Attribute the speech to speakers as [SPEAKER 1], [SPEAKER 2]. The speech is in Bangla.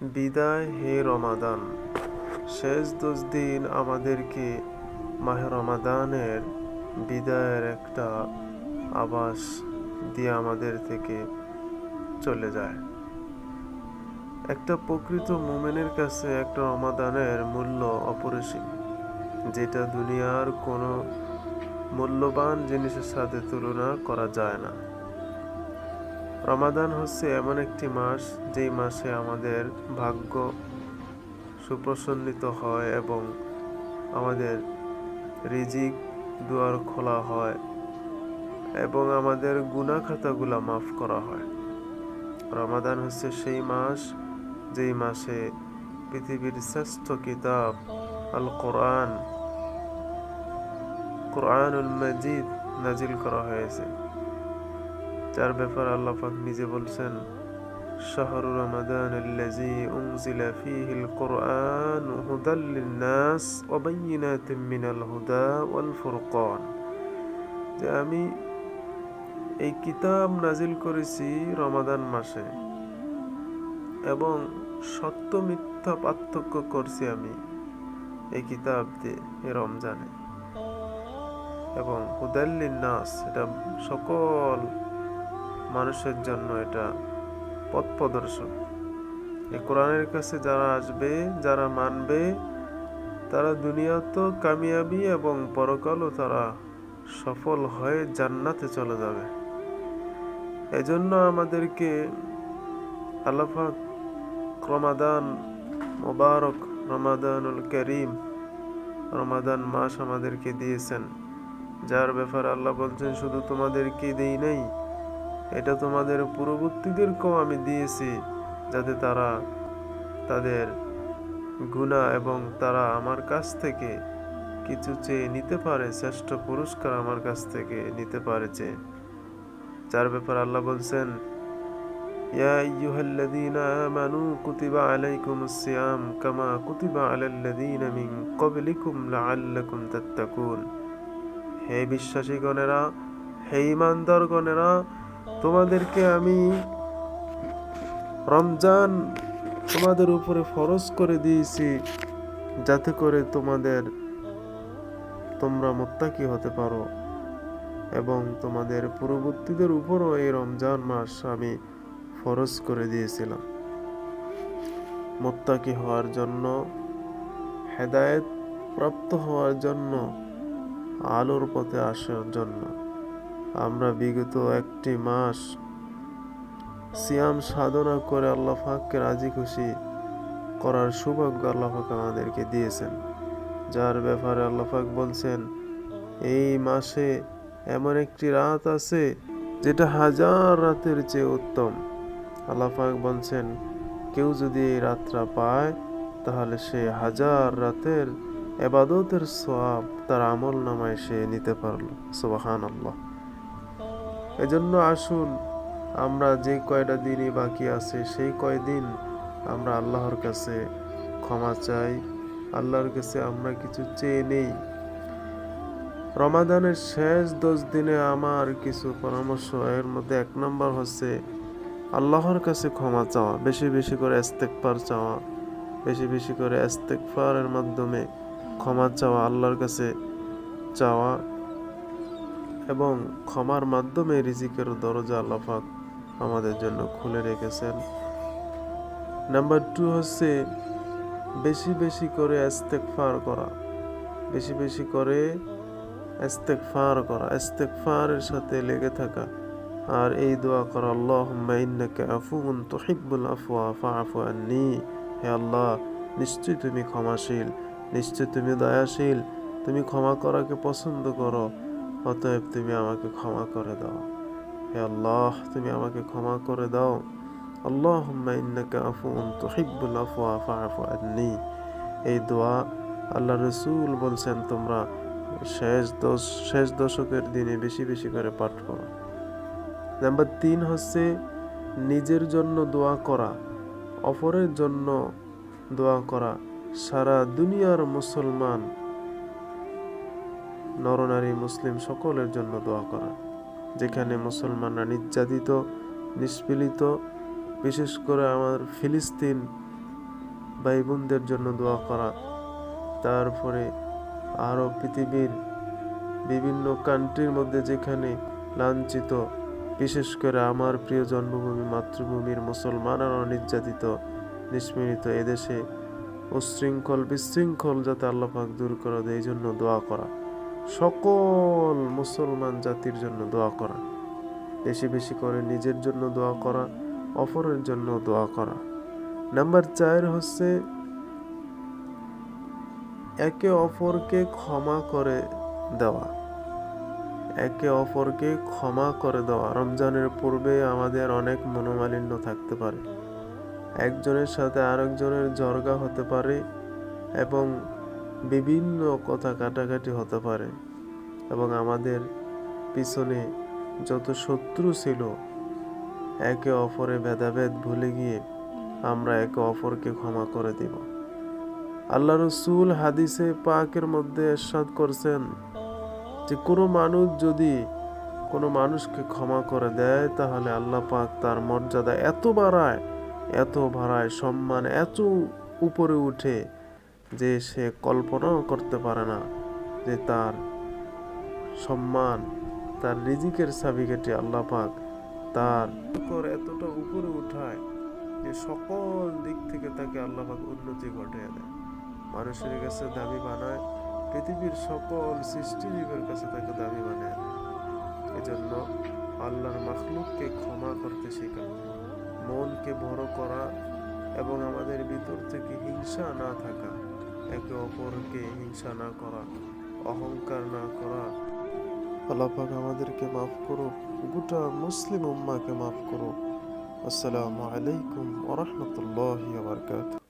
[SPEAKER 1] বিদায় হে রমাদান। শেষ দশ দিন আমাদেরকে মাহে রমাদানের বিদায়ের একটা আভাস দিয়ে আমাদের থেকে চলে যায়। একটা প্রকৃত মোমেনের কাছে একটা রমাদানের মূল্য অপরিসীম, যেটা দুনিয়ার কোনো মূল্যবান জিনিসের সাথে তুলনা করা যায় না। রমাদান হচ্ছে এমন একটি মাস, যেই মাসে আমাদের ভাগ্য সুপ্রসন্নিত হয় এবং আমাদের রিজিক দুয়ার খোলা হয় এবং আমাদের গুনাহ খাতাগুলা মাফ করা হয়। রমাদান হচ্ছে সেই মাস, যেই মাসে পৃথিবীর শ্রেষ্ঠ কিতাব আল কোরআন কোরআনুল মজিদ নাজিল করা হয়েছে। যার ব্যাপারে আল্লাহ পাক নিজে বলছেন শাহরু রমাদান الذي أنزل فيه القرآن هدى للناس وبينات من الهدى والفرقان যে আমি এই কিতাব নাজিল করেছি রমাদান মাসে এবং সত্য মিথ্যা পার্থক্য করছি আমি এই কিতাব দিয়ে এই রমজানে এবং হুদাল্লিন নাস এটা সকল মানুষের জন্য এটা পথ প্রদর্শক এই কোরআনের কাছে যারা আসবে, যারা মানবে, তারা দুনিয়া তো কামিয়াবি এবং পরকালও তারা সফল হয়ে জান্নাতে চলে যাবে। এজন্য আমাদেরকে আল্লাহাক রমাদান মোবারক, রমাদানুল করিম, রমাদান মাস আমাদেরকে দিয়েছেন। যার ব্যাপারে আল্লাহ বলছেন, শুধু তোমাদেরকে দেই নাই এটা তোমাদের পূর্ববর্তীদেরকেও আমি দিয়েছি, যাতে তারা তাদের গুণা এবং তারা আমার কাছ থেকে কিছু চেয়ে নিতে পারে, শ্রেষ্ঠ পুরস্কার আমার কাছ থেকে নিতে পারেছে। যার ব্যাপারে আল্লাহ বলছেন, ইয়া আইয়ুহাল্লাযীনা আমানু হে বিশ্বাসীগণেরা, হে ইমানদারগণেরা তোমাদেরকে আমি রমজান তোমাদের উপরে ফরজ করে দিয়েছি যাতে করে তোমাদের তোমরা মোত্তাকি হতে পারো এবং তোমাদের পূর্ববর্তীদের উপরও এই রমজান মাস আমি ফরজ করে দিয়েছিলাম। মোত্তাকি হওয়ার জন্য, হেদায়েত প্রাপ্ত হওয়ার জন্য, আলোর পথে আসার জন্য। আমরা বিগত একটি মাস সিয়াম সাধনা করে আল্লাহ পাককে রাজি খুশি করার সৌভাগ্য আল্লাহ পাক আমাদেরকে দিয়েছেন। যার ব্যাপারে আল্লাহ পাক বলছেন, এই মাসে এমন একটি রাত আছে যেটা হাজার রাতের চেয়ে উত্তম। আল্লাহ পাক বলছেন, কেউ যদি এই রাতটা পায়, তাহলে সে হাজার রাতের এবাদতের সওয়াব তার আমল নামায় সে নিতে পারল। সুবাহান আল্লাহ এজন্য আসুন, আমরা যে কয়টা দিনই বাকি আছে, সেই কয়দিন আমরা আল্লাহর কাছে ক্ষমা চাই। আল্লাহর কাছে আমরা কিছু চেয়ে নেই। রমাদানের শেষ দশ দিনে আমার কিছু পরামর্শ, এর মধ্যে এক নম্বর হচ্ছে আল্লাহর কাছে ক্ষমা চাওয়া, বেশি বেশি করে ইস্তেকফার চাওয়া, বেশি বেশি করে ইস্তেকফারের মাধ্যমে ক্ষমা চাওয়া, আল্লাহর কাছে চাওয়া। এবং ক্ষমার মাধ্যমে রিজিকের দরজা আল্লাহাক আমাদের জন্য খুলে রেখেছেন। নাম্বার টু হচ্ছে বেশি বেশি করে ইস্তেকফার করা। বেশি বেশি করে ইস্তেকফার করা। ইস্তেকফারের সাথে লেগে থাকা। আর এই দোয়া করা, আল্লাহুম্মা ইন্নাকা আফুউন তুহিব্বুল আফওয়া ফাআফু আন্নি। হে আল্লাহ নিশ্চয় তুমি ক্ষমাশীল নিশ্চয় তুমি দয়াশীল। তুমি ক্ষমা করাকে পছন্দ করো। অতএব তুমি আমাকে ক্ষমা করে দাও। হে আল্লাহ, তুমি আমাকে ক্ষমা করে দাও। ফাআফু আন্নি। এই দোয়া আল্লাহ রসুল বলছেন, তোমরা শেষ দশ শেষ দশকের দিনে বেশি বেশি করে পাঠ করো। নাম্বার তিন হচ্ছে নিজের জন্য দোয়া করা, অপরের জন্য দোয়া করা। সারা দুনিয়ার মুসলমান নরনারী মুসলিম সকলের জন্য দোয়া করা যেখানে মুসলমানরা নির্যাতিত, নিষ্পীড়িত, বিশেষ করে আমার ফিলিস্তিন ভাই বোনদের জন্য দোয়া করা। তারপরে আরও পৃথিবীর বিভিন্ন কান্ট্রির মধ্যে যেখানে লাঞ্ছিত, বিশেষ করে আমার প্রিয় জন্মভূমি মাতৃভূমির মুসলমানেরা নির্যাতিত, নিষ্পীড়িত এদেশে উশৃঙ্খল বিশৃঙ্খল যাতে আল্লাহ পাক দূর করে দেয়, এই জন্য দোয়া করা। সকল মুসলমান জাতির জন্য দোয়া করা। বেশি বেশি করে নিজের জন্য দোয়া করা, অপরের জন্য দোয়া করা। নাম্বার চার হচ্ছে, একে অপরকে ক্ষমা করে দেওয়া। একে অপরকে ক্ষমা করে দেওয়া। রমজানের পূর্বে আমাদের অনেক মনোমালিন্য থাকতে পারে। একজনের সাথে আরেকজনের জর্গা হতে পারে এবং বিভিন্ন কথা কাটাকাটি হতে পারে এবং আমাদের পিছনে যত শত্রু ছিল, একে অপরে ভেদাভেদ ভুলে গিয়ে আমরা একে অপরকে ক্ষমা করে দিব। আল্লাহ রসুল হাদিসে পাকের মধ্যে এরশাদ করছেন যে, কোনো মানুষ যদি কোনো মানুষকে ক্ষমা করে দেয়, তাহলে আল্লাহ পাক তার মর্যাদা এত বাড়ায় এত বাড়ায়, সম্মান এত উপরে উঠে যে সে কল্পনাও করতে পারে না যে তার সম্মান, তার রিজিকের সাবিকেটে আল্লাহ পাক তার উপর এতটা উপরে উঠায় যে সকল দিক থেকে তাকে আল্লাহ পাক উন্নতি ঘটিয়ে দেয়। মানুষের কাছে দাবি বানায়, পৃথিবীর সকল সৃষ্টিজীবের কাছে তাকে দাবি বানায়। এজন্য আল্লাহর মাখলুককে ক্ষমা করতে শেখা, মনকে বড় করা এবং আমাদের ভিতর থেকে হিংসা না থাকা। একে অপরকে হিংসা না করা, অহংকার না করা। আল্লাহ পাক আমাদেরকে মাফ করুক, গোটা মুসলিম উম্মাকে মাফ করুক। আসসালামু আলাইকুম ওয়া রাহমাতুল্লাহি ওয়া বারাকাতুহু।